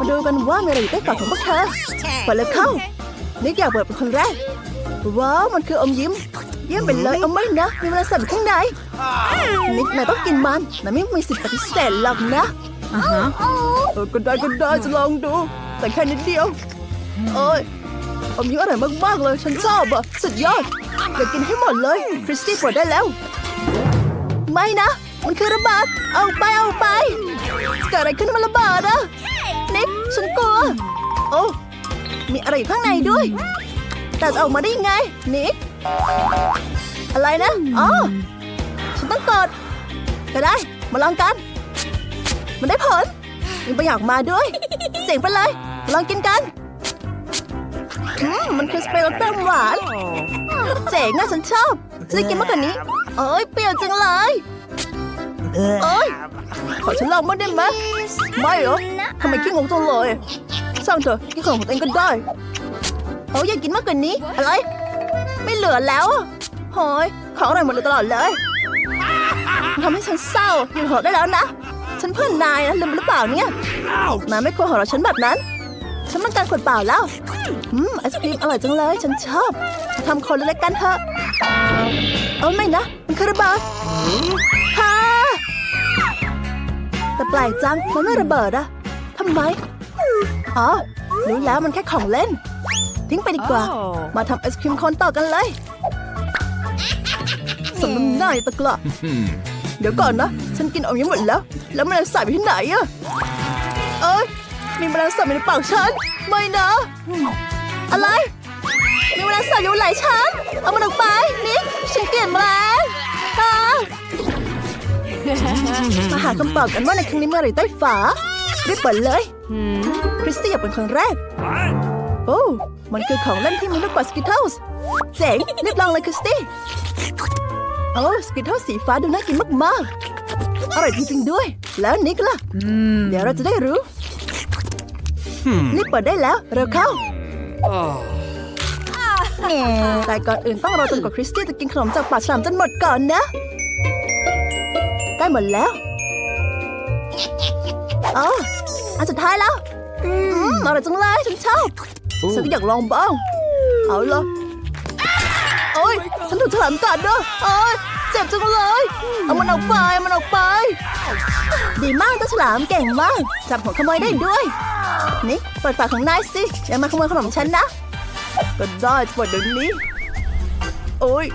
มาดูกันว่ามีอะไรอยู่ใต้ฝาของพวกเธอเปิดเลยเข้านิกอยากเปิดเป็นคนแรก ว้าวมันคืออมยิ้ม เยี่ยมไปเลยเอาไม่นะมีเวลาสั่อยู่ข้างในนิกนายต้องกินมันนายไม่มีสิทธิ์ปฏิเสธหรอกนะอ่าฮะเออก็ได้ก็ได้จะลองดู แต่แค่นิดเดียวเอ้ยอมยิ้มอร่อยมากๆเลยฉันชอบอะสุดยอดอยากกินให้หมดเลยคริสตี้ปวดได้แล้ว ไม่นะ มันคือระเบิดเอาไปเอาไปเกิดอะไรขึ้นมันระเบิดอะ นิกฉันกลัว โอ้ มีอะไรอยู่ข้างในด้วย แต่จะออกมาได้ยังไง นิก อะไรนะ อ๋อ ฉันต้องกดก็ได้ มาลองกัน มันได้ผลมีประโยคมาด้วย เจ๋งไปเลย ลองกินกันมันคือสเปรย์รสเปรี้ยวหวาน เจ๋งอะฉันชอบจะได้กินมากกว่านี้เอ้ยเปรี้ยวจังเลยเอ้ยขอฉันลองมางได้ไหมไม่หรอ ทำไมขี้งงจังเลยสร้างเถอะกินของของตัวเองก็ได้โอ้ยอยากกินมากกว่านี้ อะไร ไม่เหลือแล้วอะโอ้ยของอร่อยหมดเลยตลอดเลยมันทำให้ฉันเศร้าหยุดหัวได้แล้วนะ ฉันเพื่อนนายนะลืมหรือเปล่าเนี่ยนายไม่ควรหัวเราะฉันแบบนั้น ฉันต้องการขวดเปล่าแล้วอืมไอศครีมอร่อยจังเลย ฉันชอบมาทำคนเล็กๆกันเถอะเอาไม่นะ มันคาราบาวฮ่าแต่แปลกจังมันไม่ระเบิดอะ ทำไมอ๋อรู้แล้วมันแค่ของเล่น ทิ้งไปดีกว่า มาทำไอศครีมโคนต่อกันเลยสมน้ำหน้าไอ้ตะกละเดี๋ยวก่อนนะ ฉันกินอมยิ้มหมดแล้ว แล้วแมลงสาบอยู่ที่ไหนอะเอ้ยมีแมลงสาบอยู่ในปากฉัน ไม่นะ อะไร มีแมลงสาบอยู่ไหลฉัน เอามันออกไป นิกฉันเกลียดแมลงอ่ามาหาคำตอบกันว่าในครั้งนี้เมื่อไหรใต้ฝา รีบเปิดเลยอืมคริสตี้อยากเป็นคนแรก โอ้ มันคือของเล่นที่มีลูกบอลสกิทเทิลส์เจ๋งรีบลองเลยคริสตี้โอ้สกิทเทิลสีฟ้าดูน่ากินมากๆอร่อยจริงๆด้วย แล้วนิกล่ะอืมเดี๋ยวเราจะได้รู้รีบเปิดได้แล้ว เร็วเข้าแต่ก่อนอื่นต้องรอจนกว่าคริสตี้จะกินขนมจากปากฉลามจนหมดก่อนนะได้หมดแล้วอ๋อ อันสุดท้ายแล้ว อืมอร่อยจังเลยฉันชอบฉันก็อยากลองบ้าง เอาละโอ้ยฉันถูกฉลามกัดด้วยโอ้ยเจ็บจังเลย เอามันออกไปเอามันออกไป ดีมากเจ้าฉลามเก่งมากจับหัวขโมยได้ด้วย นี่เปิดฝาของนายสิอย่ามาขโมยขนมฉันนะ ก็ได้จะเปิดเดี๋ยวนี้โอ้ย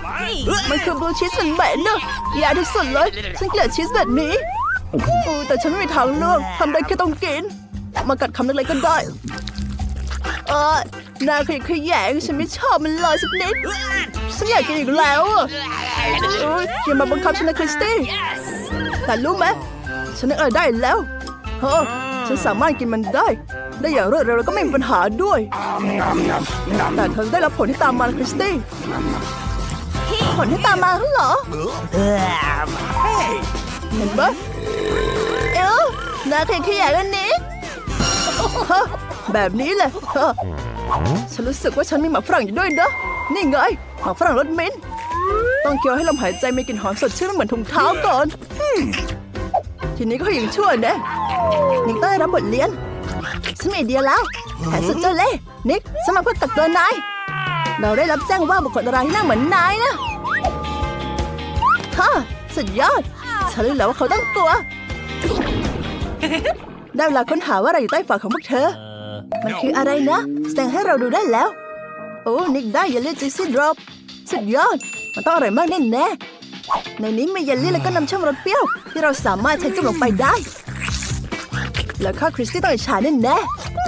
มันคือบลูชีสเหม็นๆเนอะแย่ที่สุดเลย ฉันเกลียดชีสแบบนี้โอ้ย แต่ฉันไม่มีทางเลือกทำได้แค่ต้องกิน มากัดคำเล็กๆก็ได้ เออนาขยะแขยงฉันไม่ชอบมันเลยสักนิด ฉันอยากกินอีกแล้วอะเอ้ยอย่ามาบังคับฉันนะคริสตี้ แต่รู้ไหมฉันนึกอะไรได้แล้วเฮ้อฉันสามารถกินมันได้ ได้อย่างรวดเร็วแล้วก็ไม่มีปัญหาด้วย แต่เธอได้รับผลที่ตามมานะคริสตี้ผลที่ตามมาเหรอเห็นปะ เอ้านาขยะแขยงอันนี้ฮะแบบนี้เลยฮะฉันรู้สึกว่าฉันมีหมากฝรั่งอยู่ด้วยนะนี่ไงหมากฝรั่งรสมิ้นท์ต้องเคี้ยวให้ลมหายใจมีกลิ่นหอมสดชื่นเหมือนถุงเท้าก่อนอืมทีนี้ก็ยังชั่วนะนิกต้องได้รับบทเรียนฉันมีไอเดียแล้วแผนสุดเจ้าเล่ห์นิกฉันมาเพื่อตักเตือนนาย เราได้รับแจ้งว่าบุคคลอะไรที่หน้าเหมือนนายนะ ฮ่าสุดยอด ฉันรู้แล้วว่าเขาต้องกลัว ได้เวลาค้นหาว่าอะไรอยู่ใต้ฝาของพวกเธอ มันคืออะไรนะ แสดงให้เราดูได้แล้ว โอ้นิกได้เยลลี่จิซี่ดรอปสุดยอด มันต้องอร่อยมากแน่แน่ๆในนี้มีเยลลี่แล้วก็น้ำเชื่อมรสเปรี้ยว ที่เราสามารถใช้จุ่มลงไปได้ แล้วข้าคริสตี้ต้องอิจฉาแน่แน่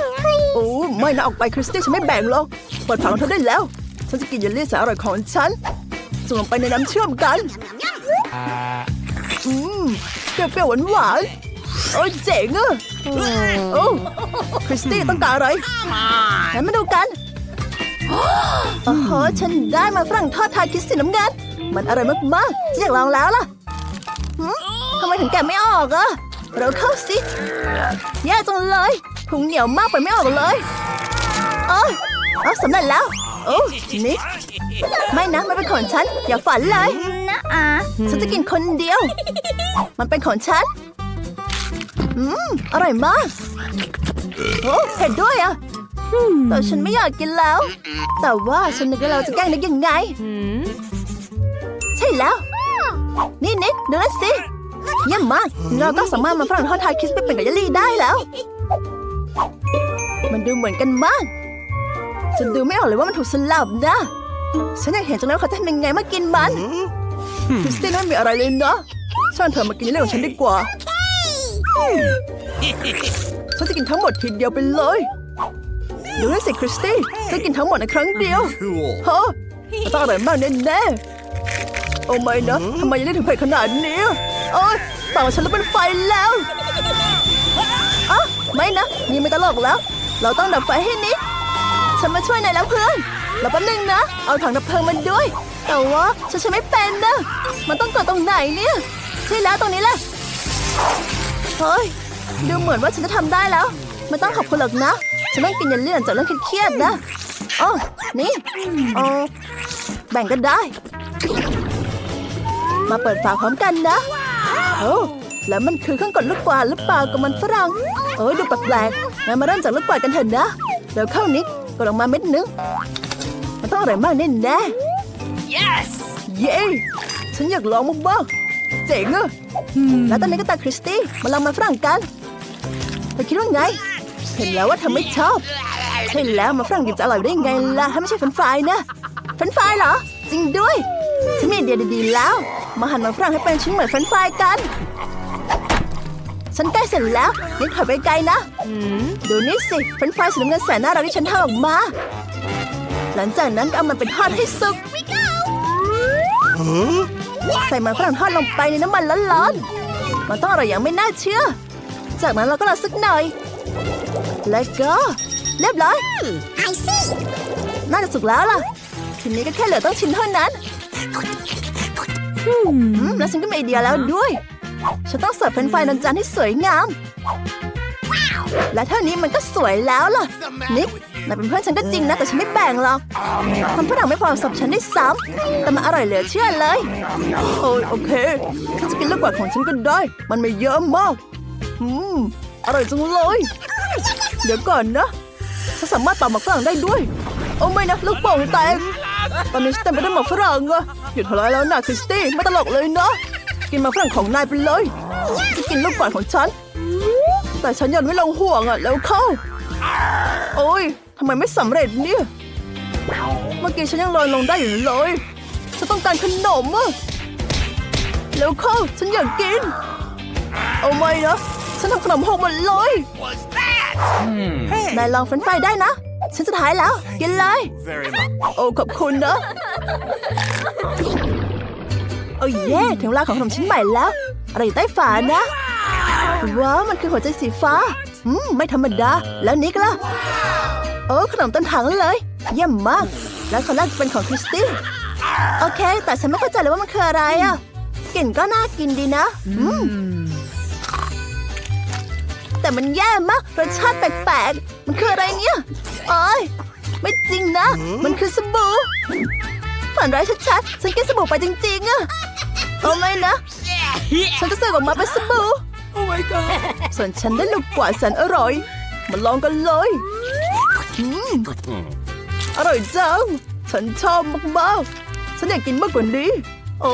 ๆโอ้ไม่นะออกไปคริสตี้ฉันไม่แบ่งหรอกเปิดฝาของเธอได้แล้ว ฉันจะกินเยลลี่แสนอร่อยของฉันจุ่มลงไปในน้ำเชื่อมกัน อืมเปรี้ยวๆหวานๆโอ้ยเจ๋งอะโอ้คริสตี้ต้องการอะไรงั้นมาดูกันโอ้โหฉันได้มาฝรั่งทอดทาคิสสีน้ำเงินมันอร่อยมากๆฉันอยากลองแล้วล่ะหืมทำไมถึงแกะไม่ออกอะเราเข้าสิแย่จังเลยถุงเหนียวมากไปไม่ออกเลยเออเอาสำเร็จแล้ว โอ้นี่ไม่นะมันเป็นของฉัน อย่าฝันเลย นะอะฉันจะกินคนเดียว มันเป็นของฉัน อืม อร่อยมากโอ้เห็นด้วยอะแต่ฉันไม่อยากกินแล้ว แต่ว่าฉันนึกว่าเราจะแกล้งนึกยังไง ใช่แล้ว นี่นิกดูนั่นสิเยี่ยมมาก เราก็สามารถมาฝรั่งทอดทายคิสไปเป็นกับเยลลี่ได้แล้ว มันดูเหมือนกันมาก ฉันดูไม่ออกเลยว่ามันถูกสลับนะ ฉันอยากเห็นจังเลยว่าเขาจะทำยังไงเมื่อกินมัน คริสตินไม่มีอะไรเลยเนาะช่างเธอมากินเรื่องของฉันดีกว่า ฉันจะกินทั้งหมดทีเดียวไปเลยดูนั่นสิคริสตี้ฉันกินทั้งหมดในครั้งเดียว Cool. ฮะมันต้องอร่อยมากแน่ๆโอ้ไม่นะทำไมยังได้ถึงเผ็ดขนาดนี้โอ้ยปากของฉันลุกเป็นไฟแล้วอะไม่นะนี่ไม่ตลกแล้ว เราต้องดับไฟให้นิดฉันมาช่วยนายแล้วเพื่อน เราแป๊บนึงนะ เอาถังดับเพลิงมันด้วย แต่ว่าฉันใช้ไม่เป็นนะ มันต้องกดตรงไหนเนี่ยใช่แล้วตรงนี้แหละเฮ้ยดูเหมือนว่าฉันจะทำได้แล้วไม่ต้องขอบคุณหรอกนะ ฉันต้องกินยาเลื่อนจากเรื่องเครียดๆนะอ๋อนี่เออแบ่งกันได้ มาเปิดฝาพร้อมกันนะโอ้แล้วมันคือเครื่องกดลูกกวาดหรือเปล่ากับมันฝรั่งเอ้ยดูแปลกๆงั้นมาเริ่มจากลูกกวาดกันเถอะนะเดี๋ยวเข้านิกกดออกมาเม็ดนึง มันต้องอร่อยมากแน่แน่ๆ Yes! เย้ฉันอยากลองบ้างๆเจ๋งอะแล้วตอนนี้ก็ตาคริสตี้มาลองมาฝรั่งกันเธอคิดว่าไง เห็นแล้วว่าเธอไม่ชอบ ใช่แล้วมาฝรั่งดิบจะอร่อยได้ไงล่ะถ้าไม่ใช่เฟรนช์ฟรายนะเฟรนช์ฟรายเหรอ จริงด้วยฉันมีไอเดียดีๆแล้ว มาหั่นมาฝรั่งให้เป็นชิ้นเหมือนเฟรนช์ฟรายกันฉันใกล้เสร็จแล้วนี่ถอยไปไกลนะ ดูนี่สิเฟรนช์ฟรายสีน้ำเงินแสนน่ารักที่ฉันทำออกมา หลังจากนั้นก็เอามันไปทอดให้สุกใส่มันฝรั่งทอดลงไปในน้ำมันร้อนๆมันต้องอร่อยอย่างไม่น่าเชื่อ จากนั้นเราก็รอสักหน่อย แล้วก็เรียบร้อย I see! น่าจะสุกแล้วล่ะ ทีนี้ก็แค่เหลือต้องชิมเท่านั้นอืมแล้วฉันก็มีไอเดียแล้วด้วย ฉันต้องเสิร์ฟเฟรนช์ฟรายบนจานที่สวยงาม และเท่านี้มันก็สวยแล้วล่ะนิก นายเป็นเพื่อนฉันก็จริงนะ แต่ฉันไม่แบ่งหรอกมันฝรั่งไม่พอสำหรับฉันได้ซ้ำแต่มันอร่อยเหลือเชื่อเลย โอ้ยโอเคฉันจะกินลูกกวาดของฉันก็ได้ มันไม่เยอะมาก อืม อร่อยจังเลย เดี๋ยวก่อนนะ ฉันสามารถเป่าหมากฝรั่งได้ด้วย โอ้ไม่นะลูกโป่งแตกตอนนี้ฉันเต็มไปด้วยหมากฝรั่งอะหยุดทะเลาะแล้วนะคริสตี้ไม่ตลกเลยเนาะกินหมากฝรั่งของนายไปเลยจะกินลูกกวาดของฉัน แต่ฉันยังไม่ลงห่วงอะแล้วเข้า โอ้ย ทำไมไม่สำเร็จเนี่ย เมื่อกี้ฉันยังลอยลงได้อยู่เลยฉันต้องการขนมอะแล้วเข้าฉันอยากกิน เอาไม่นะฉันทำขนมหกหมดเลยนายลองเฟรนช์ฟรายได้นะ ฉันจะท้ายแล้ว กินเลย โอ้ขอบคุณนะ โอ้เย่ถึงเวลาของขนมชิ้นใหม่แล้ว อะไรอยู่ใต้ฝานะ ว้าว มันคือหัวใจสีฟ้า อืม ไม่ธรรมดา แล้วนิกล่ะ โอ้ขนมต้นถังเลย เยี่ยมมาก แล้วคนแรกจะเป็นของคริสตี้โอเค แต่ฉันไม่เข้าใจเลยว่ามันคืออะไรอะกลิ่นก็น่ากินดีนะ อืมแต่มันแย่มากรสชาติแปลกๆ มันคืออะไรเนี่ยโอ้ยไม่จริงนะ มันคือสบู่ฝันร้ายชัดๆฉันกินสบู่ไปจริงๆอะเอาไม่นะฉันจะเสิร์ฟออกมาเป็นสบู่ Oh my god! ส่วนฉันได้ลูกกวาดแสนอร่อย มาลองกันเลย อืมอร่อยจัง ฉันชอบมากๆ ฉันอยากกินมากกว่านี้ โอ้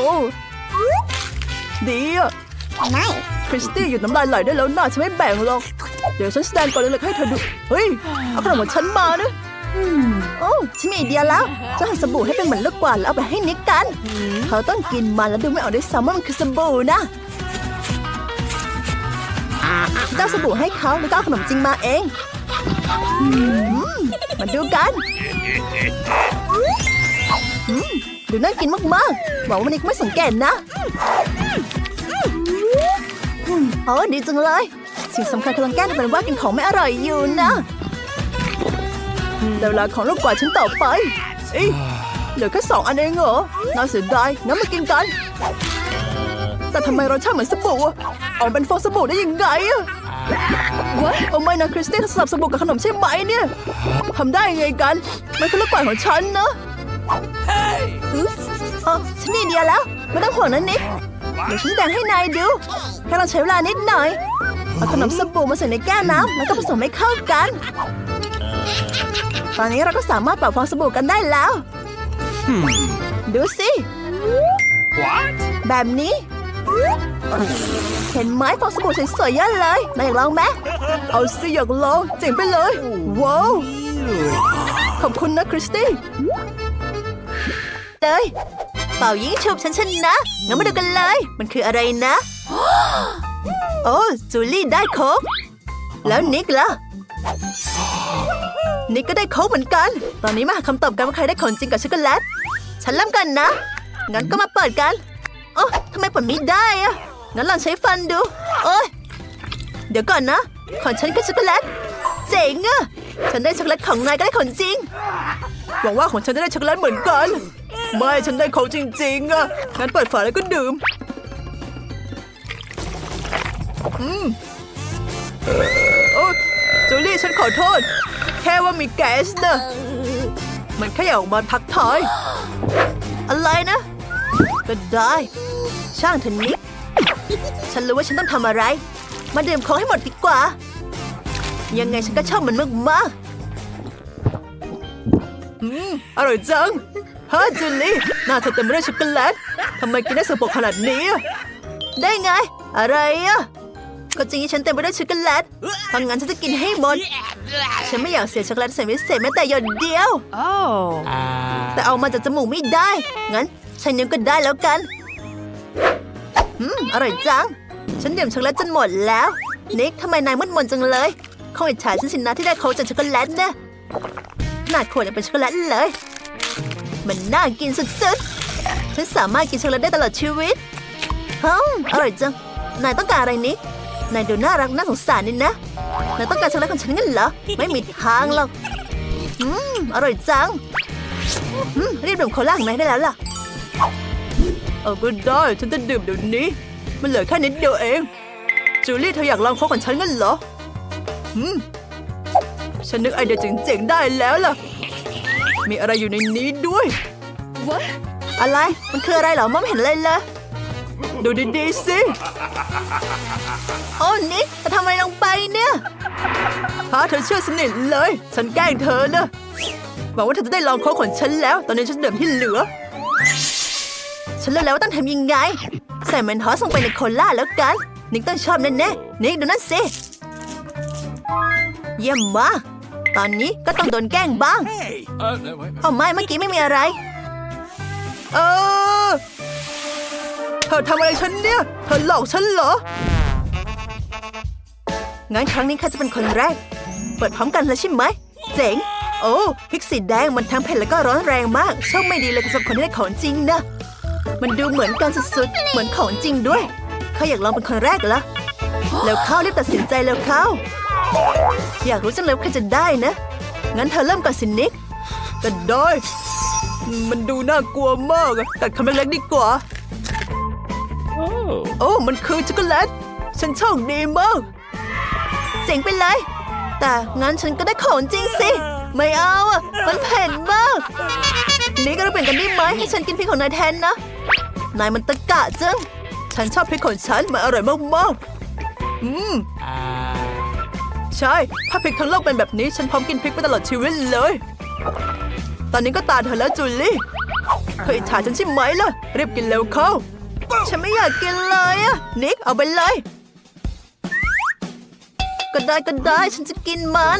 ดีอะ Nice! คริสตี้หยุดน้ำลายไหลได้แล้วนะฉันไม่แบ่งหรอก เดี๋ยวฉันแสดงก่อนเลยให้เธอดู เฮ้ย เอาขนมของฉันมานะโอ้ฉันมีไอเดียแล้ว จะหั่นสบู่ให้เป็นเหมือนลูกกวาดแล้วเอาไปให้นิกกัน เขาต้องกินมันแล้วดูไม่ออกด้วยซ้ำว่ามันคือสบู่นะฉันจะเอาสบู่ให้เขาแล้วก็เอาขนมจริงมาเองอื มาดูกันดูน่ากินมากๆหวังว่าวันนี้ไม่สังเกตนะโอ้ดีจังเลย สิ่งสำคัญคือต้องแก้ทำเป็นว่ากินของไม่อร่อยอยู่นะเวลาของลูกกว่าฉันต่อไปอ้ยเหลือแค่สองอันเองเหรอน่าเสียดายงั้นมากินกัน แต่ทำไมรสชาติเหมือนสบู่อะออกเป็นฟองสบู่ได้ยังไงอะ โอ้ไม่นะคริสตี้เธอสลับสบู่กับขนมใช่ไหมเนี่ยทำได้ยังไงกัน มันคือลูกกวาดของฉันนะเออฉันมีไอเดียแล้ว ไม่ต้องห่วงนะนิกเดี๋ยวฉันแสดงให้นายดูแค่เราใช้เวลานิดหน่อย เอาขนมสบู่มาใส่ในแก้วน้ำแล้วก็ผสมให้เข้ากัน ตอนนี้เราก็สามารถเป่าฟองสบู่กันได้แล้ว ดูสิ What? แบบนี้ เห็นไหมฟองสบู่สวยๆเยอะเลยนายลองไหมเอาสิอยากลองเจ๋งไปเลย ว้าว ขอบคุณนะคริสตี้เลยเป่ายิงฉุบฉันชนะงั้นมาดูกันเลย มันคืออะไรนะ โอ้จูลี่ได้โค้กแล้วนิกล่ะนิกก็ได้โค้กเหมือนกัน ตอนนี้มาหาคำตอบกันว่าใครได้ของจริงกับช็อกโกแลต ฉันเริ่มกันนะ งั้นก็มาเปิดกัน โอ้ทำไมเปิดไม่ได้อะงั้นลองใช้ฟันดูโอ้ย เดี๋ยวก่อนนะ ของฉันคือช็อกโกแลต เจ๋งอะฉันได้ช็อกโกแลตของนายก็ได้ของจริง หวังว่าของฉันจะได้ช็อกโกแลตเหมือนกัน ไม่ฉันได้ของจริงๆอะงั้นเปิดฝาแล้วก็ดื่ม อืมโอ้จูลี่ฉันขอโทษ แค่ว่ามีแก๊สนะมันแค่อยากออกมาทักทาย อะไรนะ ก็ได้ ช่างเถอะนิก ฉันรู้ว่าฉันต้องทำอะไร มาดื่มของให้หมดดีกว่า ยังไงฉันก็ชอบมันมากๆอืม อร่อยจังฮะจูลี่หน้าเธอเต็มไปด้วยช็อกโกแลตทำไมกินได้สกปรกขนาดนี้อะได้ไง อะไรอะก็จริงที่ฉันเต็มไปด้วยช็อกโกแลตเพราะงั้นฉันจะกินให้หมด ฉันไม่อยากเสียช็อกโกแลตใส่พิเศษแม้แต่หยดเดียว Uh, แต่เอามาจากจมูกไม่ได้ งั้นใช้นิ้วก็ได้แล้วกัน อืม อร่อยจัง ฉันดื่มช็อกโกแลตจนหมดแล้ว นิกทำไมนายมืดมนจังเลยคงอิจฉาฉันสินะที่ได้โค้กจากช็อกโกแลตนะขนาดขวดยังเป็นช็อกโกแลตเลย มันน่ากินสุดๆ ฉันสามารถกินช็อกโกแลตได้ตลอดชีวิตฮึมอร่อยจัง นายต้องการอะไรนิกนายดูน่ารักน่าสงสารนี่นะ นายต้องการช็อกโกแลตของฉันงั้นเหรอ ไม่มีทางหรอก อืม อร่อยจัง อืม รีบดื่มโคลาของนายได้แล้วล่ะ เออก็ได้ฉันจะดื่มเดี๋ยวนี้ มันเหลือแค่นิดเดียวเอง จูลี่เธออยากลองโค้กของฉันงั้นเหรออืมฉันนึกไอเดียเจ๋งๆได้แล้วล่ะ มีอะไรอยู่ในนี้ด้วย What? อะไร มันคืออะไรเหรอมองไม่เห็นเลยเลยดูดีๆสิโอ้นิกจะทำอะไรลงไปเนี่ยพาเธอเชื่อสนิทเลย ฉันแกล้งเธอนะหวังว่าเธอจะได้ลองโค้กของฉันแล้ว ตอนนี้ฉันเดิมที่เหลือ ฉันรู้แล้วว่าต้องทำยังไง ใส่แมนทอสลงไปในโคล่าแล้วกัน นิกต้องชอบแน่ๆนิกดูนั่นสิ เยี่ยมมาก ตอนนี้ก็ต้องโดนแกล้งบ้างเอาไม่เมื่อกี้ไม่มีอะไร เออ เธอทำอะไรฉันเนี่ย เธอหลอกฉันเหรอ งั้นครั้งนี้ข้าจะเป็นคนแรก เปิดพร้อมกันเลยใช่ไหม เจ๋งโอ้พริกสีแดงมันทั้งเผ็ดแล้วก็ร้อนแรงมากโชคไม่ดีเลยสำหรับคนที่ได้ของจริงนะ มันดูเหมือนกันสุดๆ เหมือนของจริงด้วยข้าอยากลองเป็นคนแรกละแล้วเข้ารีบตัดสินใจแล้วเข้า อยากรู้จังเลยว่าใครจะได้นะ งั้นเธอเริ่มก่อนสินิกก็ได้มันดูน่ากลัวมากอะตัดคำเล็กๆดีกว่า Oh. โอ้ มันคือช็อกโกแลต ฉันโชคดีมากเจ๋งไปเลย แต่งั้นฉันก็ได้ของจริงสิ ไม่เอาอะ มันเผ็ดมาก นี่ก็เราเปลี่ยนกันได้ไหมให้ฉันกินพริกของนายแทนนะ นายมันตะกะจัง ฉันชอบพริกของฉันมันอร่อยมากๆ อืม Uh, ใช่ ถ้าพริกทั้งโลกเป็นแบบนี้ ฉันพร้อมกินพริกไปตลอดชีวิตเลย ตอนนี้ก็ตาเธอแล้วจูลี่ เธออิจฉาฉันใช่ไหมล่ะ รีบกินเร็วเข้า ฉันไม่อยากกินเลยอะนิกเอาไปเลย ก็ได้ก็ได้ฉันจะกินมัน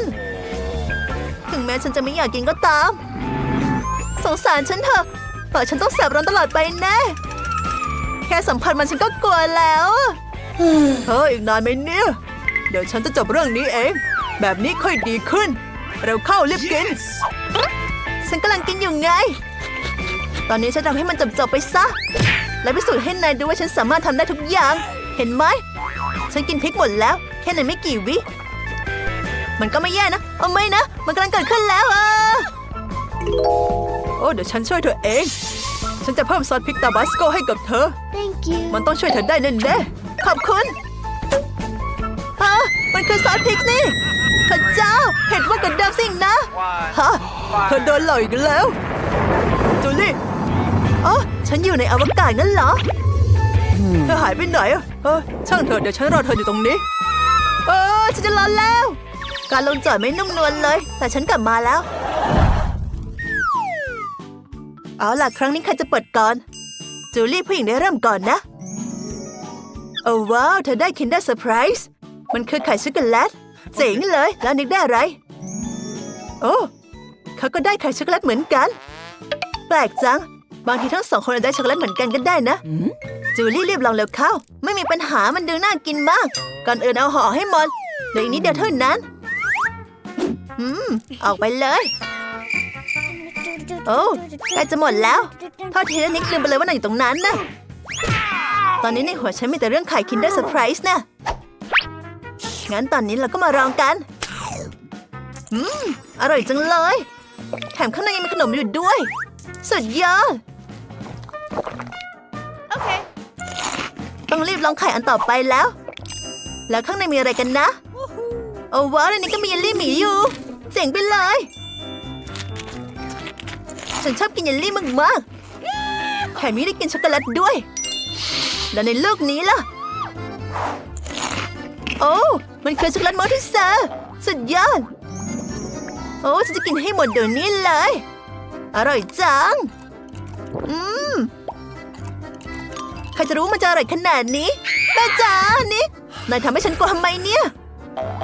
ถึงแม้ฉันจะไม่อยากกินก็ตาม สงสารฉันเถอะปากฉันต้องแสบร้อนตลอดไปแน่แค่สัมผัสมันฉันก็กลัวแล้วอะเฮ้ยอีกนานไหมเนี่ย เดี๋ยวฉันจะจบเรื่องนี้เอง แบบนี้ค่อยดีขึ้น เร็วเข้ารีบกิน ฉันกำลังกินอยู่ไง ตอนนี้ฉันทำให้มันจบๆไปซะ และพิสูจน์ให้นายดูว่าฉันสามารถทำได้ทุกอย่าง เห็นไหม ฉันกินพริกหมดแล้ว แค่ในไม่กี่วิ มันก็ไม่แย่นะเอาไม่นะ มันกำลังเกิดขึ้นแล้วอะโอ้เดี๋ยวฉันช่วยเธอเอง ฉันจะเพิ่มซอสพริกตาบาสโกให้กับเธอ Thank you. มันต้องช่วยเธอได้แน่ๆขอบคุณฮะมันคือซอสพริกนี่พระเจ้าเห็นว่ากันเดิมสิ่งนะฮะเธอโดนหลอกอีกแล้ว จูลี่อ๋อฉันอยู่ในอวกาศนั่นเหรอ เธอหายไปไหนอะเออช่างเถอะเดี๋ยวฉันรอเธออยู่ตรงนี้ เออฉันจะรอนแล้ว การลงจอดไม่นุ่มนวลเลย แต่ฉันกลับมาแล้ว เอาล่ะ ครั้งนี้ใครจะเปิดก่อน จูลี่ผู้หญิงได้เริ่มก่อนนะ โอ้ว้าว เธอได้ Kinder Surprise มันคือไข่ช็อกโกแลต เจ๋งเลย แล้วนิกได้อะไร โอ้เขาก็ได้ไข่ช็อกโกแลตเหมือนกัน แปลกจัง บางทีทั้งสองคนได้ช็อกโกแลตเหมือนกันก็ได้นะ จูลี่รีบลองเร็วเข้า ไม่มีปัญหา มันดูน่ากินมาก ก่อนอื่นเอาห่อให้หมดเหลืออีกนิดเดียวเท่านั้น อืม ออกไปเลย โอ้ใกล้จะหมดแล้วโทษทีนะนิกลืมไปเลยว่านายอยู่ตรงนั้นนะ ตอนนี้ในหัวฉันมีแต่เรื่องไข่ Kinder Surprise นะ งั้นตอนนี้เราก็มาลองกัน อืม อร่อยจังเลย แถมข้างในยังมีขนมอยู่ด้วย สุดยอดโอเค ต้องรีบลองไข่อันต่อไปแล้ว แล้วข้างในมีอะไรกันนะ โอ้ว้าวในนี้ก็มีเยลลี่หมีอยู่ เจ๋งไปเลย ฉันชอบกินเยลลี่มากแถมยังได้กินช็อกโกแลตด้วย แล้วในลูกนี้ล่ะ โอ้มันคือช็อกโกแลตมอที่เซอร์สุดยอด โอ้ฉันจะกินให้หมดเดี๋ยวนี้เลย อร่อยจัง อืมใครจะรู้มันจะอร่อยขนาดนี้แม่จ๋านิกนายทำให้ฉันกลัวทำไมเนี่ย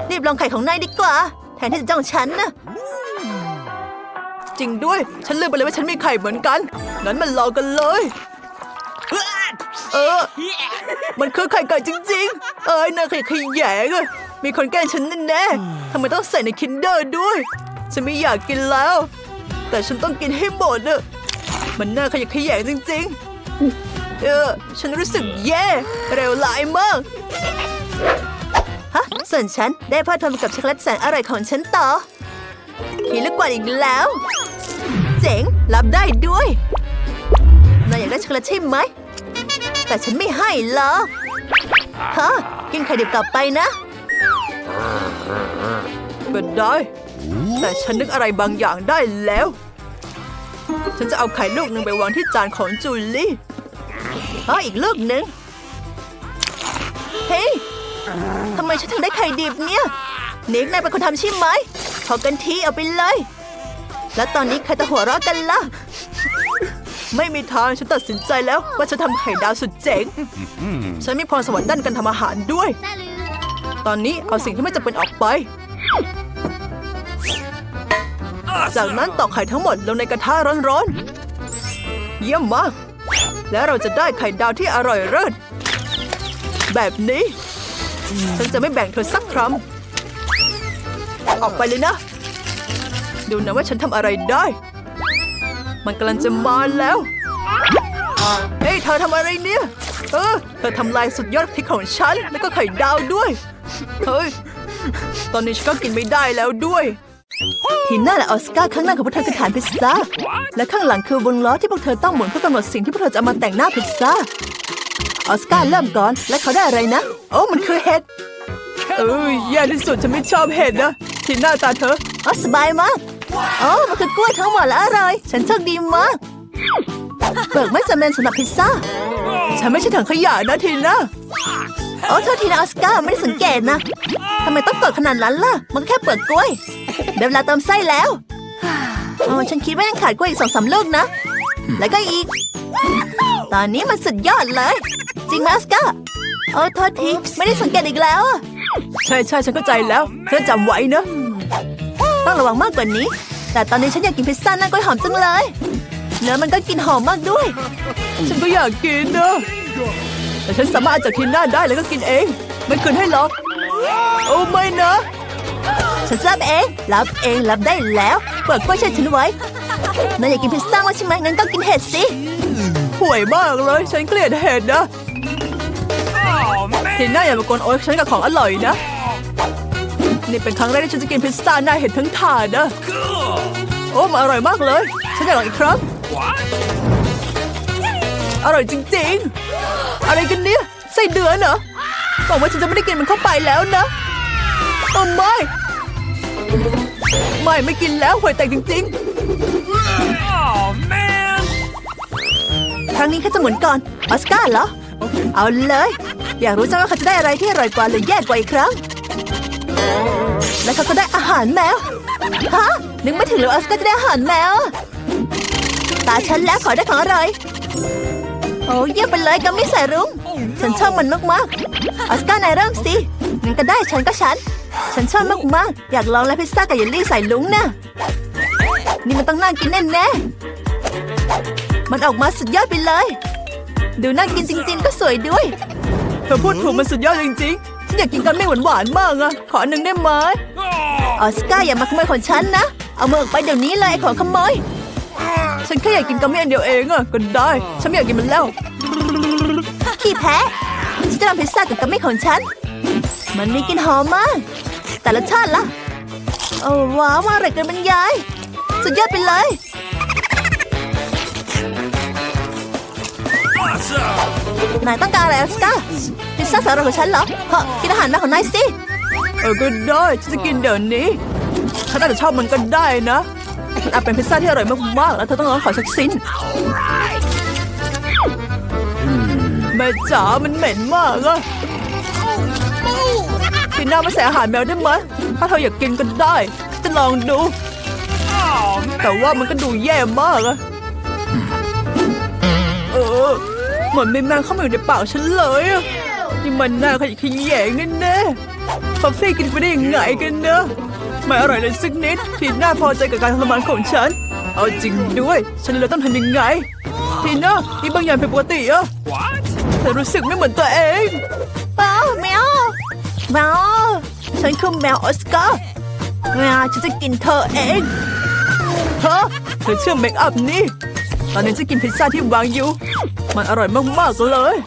รีบลองไข่ของนายดีกว่า แทนที่จะจ้องฉันนะ จริงด้วย ฉันลืมไปเลยว่าฉันมีไข่เหมือนกันงั้นมันลองกันเลย เออ มันคือไข่ไก่จริง ๆ เอ้ยน่าขยะแขยงอะมีคนแกล้งฉันแน่ๆทำไมต้องใส่ในคินเดอร์ด้วย ฉันไม่อยากกินแล้ว แต่ฉันต้องกินให้หมดอะมันน่าขยะแขยงจริง ๆ เออ ฉันรู้สึกแย่เร็วหลายมากฮะส่วนฉันได้พลิดเพลินกับช็อกโกแลตแสนอร่อยของฉันต่อมีลูกกวาดอีกแล้ว เจ๋ง รับได้ด้วยนายอยากได้ช็อกโกแลตใช่ไหม แต่ฉันไม่ให้หรอกฮะกินไข่ดิบกลับไปนะก็ได้ แต่ฉันนึกอะไรบางอย่างได้แล้ว ฉันจะเอาไข่ลูกหนึ่งไปวางที่จานของจูลี่อ๋ออีกลูกหนึ่งเฮ้ยทำไมฉันถึงได้ไข่ดิบเนี่ยนิกนายเป็นคนทำใช่ไหมขอกันทีเอาไปเลย แล้วตอนนี้ใครจะหัวเราะกันล่ะ ไม่มีทางฉันตัดสินใจแล้วว่าจะทำไข่ดาวสุดเจ๋ง ฉันมีพรสวรรค์ด้านการทำอาหารด้วย ตอนนี้เอาสิ่งที่ไม่จำเป็นออกไป จากนั้นตอกไข่ทั้งหมดลงในกระทะร้อนๆ เยี่ยมมาก แล้วเราจะได้ไข่ดาวที่อร่อยเลิศแบบนี้ ฉันจะไม่แบ่งเธอสักคำออกไปเลยนะ ดูนะว่าฉันทำอะไรได้ มันกำลังจะมาแล้ว เฮ้ยเธอทำอะไรเนี่ย เออ เธอทำลายสุดยอดพริกของฉัน แล้วก็ไข่ดาวด้วย เฮ้ย ตอนนี้ฉันก็กินไม่ได้แล้วด้วย ทีน่าและออสการ์ข้างหน้าของพวกเธอคือฐานพิซซ่า และข้างหลังคือวงล้อที่พวกเธอต้องหมุนเพื่อกำหนดสิ่งที่พวกเธอจะเอามาแต่งหน้าพิซซ่า ออสการ์เริ่มก่อน และเขาได้อะไรนะ โอ้มันคือเห็ดเอ้ยแย่ที่สุดฉันไม่ชอบเห็ดนะ ทีหน้าตาเธออ๋อสบายมาก โอ้มันคือกล้วยทั้งหมดและอร่อย ฉันโชคดีมาก เบิกไม่จำเป็นสำหรับพิซซ่า ฉันไม่ใช่ถังขยะนะทีน่าโอ้โทษทีนะออสการ์ไม่ได้สังเกตนะทำไมต้องเปิดขนาดนั้นล่ะ มันแค่เปิดกล้วยเดี๋ยวเวลาเติมไส้แล้วอ๋อฉันคิดว่ายังขาดกล้วยอีกสองสามลูกนะ แล้วก็อีก ตอนนี้มันสุดยอดเลย จริงไหมออสการ์โอ้โทษทีไม่ได้สังเกตอีกแล้ว ใช่ใช่ฉันเข้าใจแล้วเธอจำไว้นะ ต้องระวังมากกว่านี้ แต่ตอนนี้ฉันอยากกินพิซซ่าหน้ากล้วยหอมจังเลยเนื้อมันก็กินหอมมากด้วย ฉันก็อยากกินนะแต่ฉันสามารถเอาจากทินหน้าได้แล้วก็กินเอง ไม่คืนให้หรอกโอ้ไม่นะ ฉันรับเอง รับเองรับได้แล้วเปิดกล้วยเช่ฉันไว้นายอยากกินพิซซ่ามากใช่ไหมงั้นก็กินเห็ดสิห่วยมากเลย ฉันเกลียดเห็ดนะ Oh, man. ทีน่าอย่ามากวนโอ๊ยฉันกับของอร่อยนะ นี่เป็นครั้งแรกที่ฉันจะกินพิซซ่าหน้าเห็ดทั้งถาดนะ Cool. โอ้มันอร่อยมากเลย ฉันอยากลองอีกครั้ง What? อร่อยจริง ๆ อะไรกันเนี่ยไส้เดือนเหรอบอกว่าฉันจะไม่ได้กินมันเข้าไปแล้วนะโอ้ไม่ไม่ไม่กินแล้วห่วยแตกจริง Oh, man. ๆครั้งนี้ข้าจะหมุนก่อนออสการ์เหรอ เอาเลย อยากรู้จังว่าเขาจะได้อะไรที่อร่อยกว่าหรือแย่กว่าอีกครั้ง แล้วเขาก็ได้อาหารแมว ฮะ นึกไม่ถึงเลยออสกาจะได้อาหารแมว ตาฉันแล้วขอได้ของอร่อย โอ้เยี่ยมไปเลยกัมมี่ใส่รุ้ง ฉันชอบมันมากๆออสการ์นายเริ่มสิ งั้นก็ได้ฉันก็ฉัน ฉันชอบมากๆ อยากลองแล้วพิซซ่ากับเยลลี่ใส่ลุงนะ นี่มันต้องน่ากินแน่ๆ มันออกมาสุดยอดไปเลย ดูน่ากินจริง ๆ ก็สวยด้วยเธอพูดถูกมันสุดยอดจริงๆ อยากกินกันไม่หวานๆมากอะขอหนึ่งได้ไหมออสการ์อย่ามาขโมยของฉันนะ เอามือออกไปเดี๋ยวนี้เลยของขโมยฉันแค่อยากกินกัมมี่อันเดียวเองอะก็ได้ ฉันไม่อยากกินมันแล้ว ขี้แพ้ฉันจะทำพิซซ่ากับกัมมี่ของฉัน มันมีกลิ่นหอมมาก แต่รสชาติล่ะ โอ้ว้าวมาอร่อยเกินบรรยาย สุดยอดไปเลยนายต้องการอะไรออสการ์ พิซซ่าสำหรับของฉันเหรอเฮ้กินอาหารมาของนายสิเออก็ได้ฉันจะกินเดี๋ยวนี้ถ้าน่าจะชอบมันก็ได้นะมันอาจเป็นพิซซ่าที่อร่อยมากๆแล้วเธอต้องลองขอสักชิ้นแม่จ๋ามันเหม็นมากอะทีหน้ามาใส่อาหารแมวได้ไหมถ้าเธออยากกินก็ได้จะลองดู แต่ว่ามันก็ดูแย่มากอะเออเหมือนมีแมงเข้ามาอยู่ในปากฉันเลยอะ นี่มันน่าขยะแขยงแน่แน่ๆฟัฟฟี่กินไปได้ยังไงกันเนอะไม่อร่อยเลยสักนิดทีน่าพอใจกับการทรมานของฉัน เอาจริงด้วย ฉันเลยต้องทำยังไง ทีน่ามีบางอย่างผิดปกติอะ what? เธอรู้สึกไม่เหมือนตัวเองเปล่าแมวแมวฉันคือแมวออสการ์แมวฉันจะกินเธอเองเธอเธอเชื่อเมคอัพนี่ ตอนนี้จะกินพิซซ่าที่วางอยู่ มันอร่อยมากๆเลย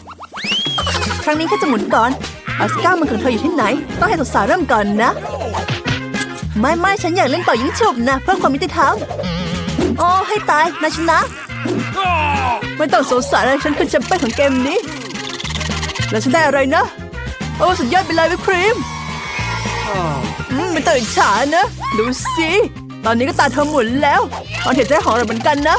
ครั้งนี้แค่จะหมุนก่อนออสการ์มันของเธออยู่ที่ไหน ต้องให้สาวๆเริ่มก่อนนะ ไม่ไม่ฉันอยากเล่นเป่ายิงฉุบนะ เพื่อความยุติธรรมโอ้ให้ตายนายชนะ ไม่ต้องสงสัยเลยฉันคือแชมเปี้ยนของเกมนี้ แล้วฉันได้อะไรนะ โอ้สุดยอดไปเลยวิปครีมอืมไม่ต้องอิจฉานะ ดูสิ ตอนนี้ก็ตาเธอหมุนแล้วตอนเห็นใจของเราเหมือนกันนะ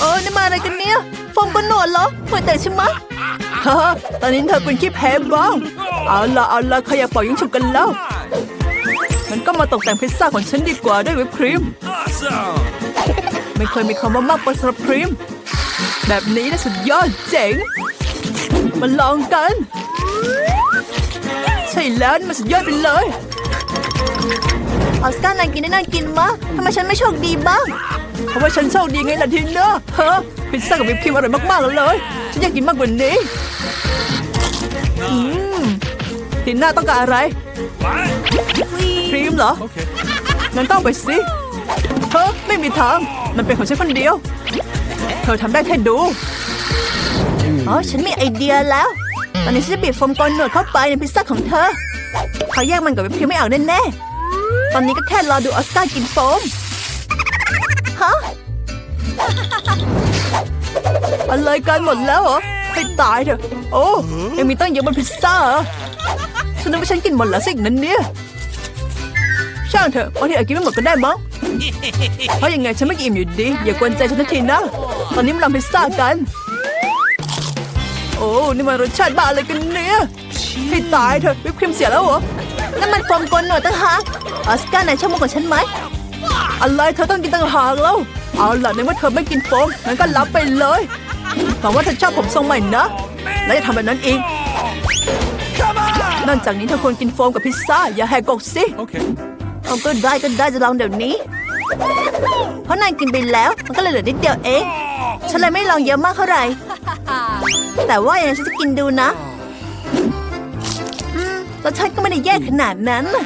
เออนี่มาอะไรกันเนี่ยฟองบนหนวดเหรอเหมือนแต่ใช่ไหมฮ่าตอนนี้เธอเป็นขี้แพ้บ้าง เอาละเอาละใครอยากเป่ายิงฉุบกันแล้วมันก็มาตกแต่งพิซซ่าของฉันดีกว่าด้วยวิปครีม Awesome. ไม่เคยมีคำว่ามากไปสำหรับครีม แบบนี้นะสุดยอดเจ๋ง มาลองกัน ใช่แล้วมันสุดยอดไปเลย ออสการ์นายกินได้น่ากินมากทำไมฉันไม่โชคดีบ้าง เพราะว่าฉันโชคดีไงล่ะทีเนอะเฮ้อพิซซ่ากับวิปครีมอร่อยมากๆเลย ฉันอยากกินมากกว่านี้อืมทีน่าต้องการอะไร What? ครีมเหรอ Okay. งั้นก็เอาไปสิเธอไม่มีทาง มันเป็นของฉันคนเดียว เธอทำได้แค่ดูอ๋อฉันมีไอเดียแล้ว ตอนนี้ฉันจะบีบโฟมกอนหนวดเข้าไปในพิซซ่าของเธอเขาแยกมันกับวิปครีมไม่ออกแน่ๆตอนนี้ก็แค่รอดูออสการ์กินโฟม ฮะ อะไรกันหมดแล้วเหรอ ให้ตายเถอะ โอ้ยังมีตั้งเยอะบนพิซซ่าเหรอฉันนึกว่าฉันกินหมดแล้วสิ่งนั้นเนี่ย ช่างเถอะบางทีอาจกินไม่หมดก็ได้มั้ง เพราะยังไงฉันไม่อิ่มอยู่ดี อย่ากวนใจฉันนาทีนะ ตอนนี้มาทำพิซซ่ากัน โอ้ นี่มันรสชาติบ้าอะไรกันเนี่ยให้ตายเถอะวิปครีมเสียแล้วเหรอนั่นมันฟอมกลนหน่อยตั้งหากออสการ์นายชอบมากกว่าฉันไหม อะไรเธอต้องกินตั้งหากแล้ว เอาล่ะในเมื่อเธอไม่กินโฟมงั้นก็รับไปเลยหวังว่าเธอชอบผมทรงใหม่นะ และอย่าทำแบบนั้นอีก Come on. นอกจากนี้เธอควรกินโฟมกับพิซซ่า อย่าแหกกฎสิ Okay. เอาก็ได้ก็ได้จะลองเดี๋ยวนี้ เพราะนายกินไปแล้วมันก็เลยเหลือนิดเดียวเองฉันเลยไม่ลองเยอะมากเท่าไหร่ แต่ว่าอย่างนั้นฉันจะกินดูนะอืมรสชาติก็ไม่ได้แย่ขนาดนั้นน่ะ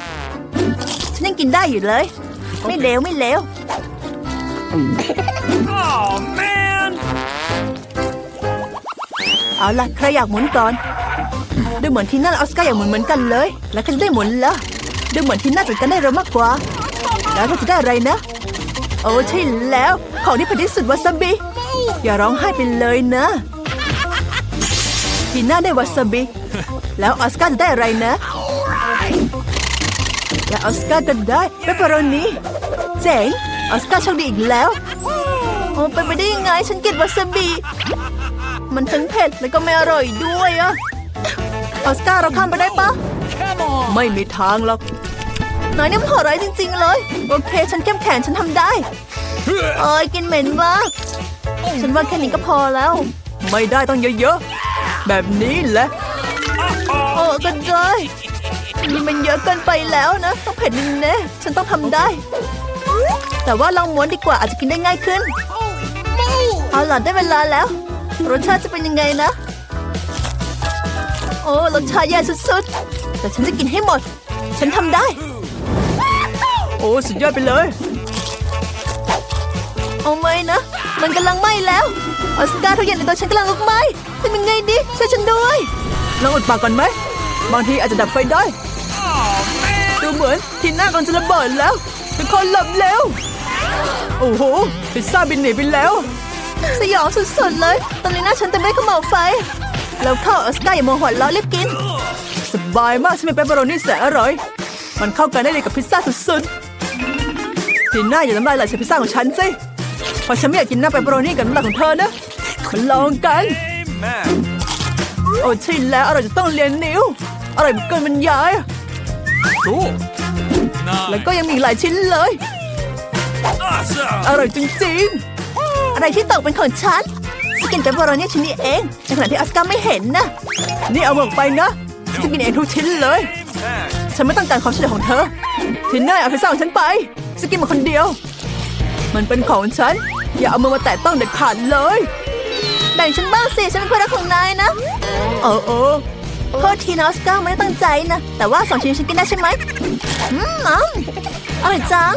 ฉันยังกินได้อยู่เลย ไม่เลวไม่เลว Oh man. เอาล่ะใครอยากหมุนก่อน ดูเหมือนที่นั่นออสการ์อยากหมุนเหมือนกันเลย แล้วก็จะได้หมุนแล้วดูเหมือนที่น่าจัดการได้เร็วมากกว่า แล้วเราจะได้อะไรนะ โอ้ใช่แล้ว ของที่เผ็ดที่สุดวาซาบิ อย่าร้องไห้ไปเลยนะทีน่าได้วาซาบิ แล้วออสการ์จะได้อะไรนะ และออสการ์ก็ได้เปปเปอโรนี เจ๋งออสการ์โชคดีอีกแล้ว โอ้ไปนไปได้ยังไงฉันเกลียดวาซาบิ มันทั้งเผ็ดแล้วก็ไม่อร่อยด้วยอะออสการ์เราข้ามไปได้ปะไม่มีทางหรอกนายนี่มันโหดร้ายจริง ๆ เลย โอเค ฉันเข้มแข็งฉันทำได้เอ้ยกินเหม็นมากฉันว่าแค่นี้ก็พอแล้ว ไม่ได้ต้องเยอะๆ แบบนี้แหละโอ้ก็ได้นี่มันเยอะเกินไปแล้วนะ ต้องเผ็ดแน่ๆฉันต้องทำได้ แต่ว่าลองม้วนดีกว่าอาจจะกินได้ง่ายขึ้น เอาล่ะได้เวลาแล้ว รสชาติจะเป็นยังไงนะ โอ้รสชาติแย่สุดๆ แต่ฉันจะกินให้หมด ฉันทำได้ โอ้สุดยอดไปเลยเอาไหมนะ มันกำลังไหม้แล้ว ออสการ์ทุกอย่างในตัวฉันกำลังลุกไหม้ทำยังไงดีช่วยฉันด้วยลองอุดปากก่อนไหม บางทีอาจจะดับไฟได้ Oh, man. ดูเหมือนทีหน้ากำลังจะระเบิดแล้ว ทุกคนหลบเร็ว โอ้โหพิซซ่าบินหนีไปแล้ว สยองสุดๆเลย ตอนนี้หน้าฉันเต็มไปด้วยขมเหลาวไฟ แล้วเข้าออสการ์อย่าโมโหล้อรีบกิน สบายมากฉันเป็นเปปเปอโรนี่แสนอร่อย มันเข้ากันได้เลยกับพิซซ่าสุดๆทีหน้าอย่าน้ำลายไหลใส่พิซซ่าของฉันสิเพราะฉันไม่อยากกินหน้าเปปเปอโรนี่กับน้ำลายของเธอนะมาลองกัน Amen. โอ้ใช่แล้วอร่อยจะต้องเรียนนิ้วอร่อยเกินบรรยาย Cool. แล้ว Nice. ก็ยังมีอีกหลายชิ้นเลย Awesome. อร่อยจริงๆ อะไรที่ตกเป็นของฉันสกินเปปเปอโรนี่ชิ้นนี้เองในขณะที่ออสการ์ไม่เห็นนะ นี่เอาหมกไปนะฉันกินเองทุกชิ้นเลย Amen. ฉันไม่ต้องการความช่วยเหลือของเธอทีน่าเอาพิซซ่าของฉันไปสกินมาคนเดียว มันเป็นของฉัน อย่าเอามือมาแตะต้องเด็ดขาดเลย แบ่งฉันบ้างสิฉันเป็นเพื่อนรักของนายนะ เออเออ โทษทีนออสการ์ไม่ได้ตั้งใจนะ แต่ว่าสองชิ้นฉันกินได้ใช่ไหมอืมอืมอร่อยจัง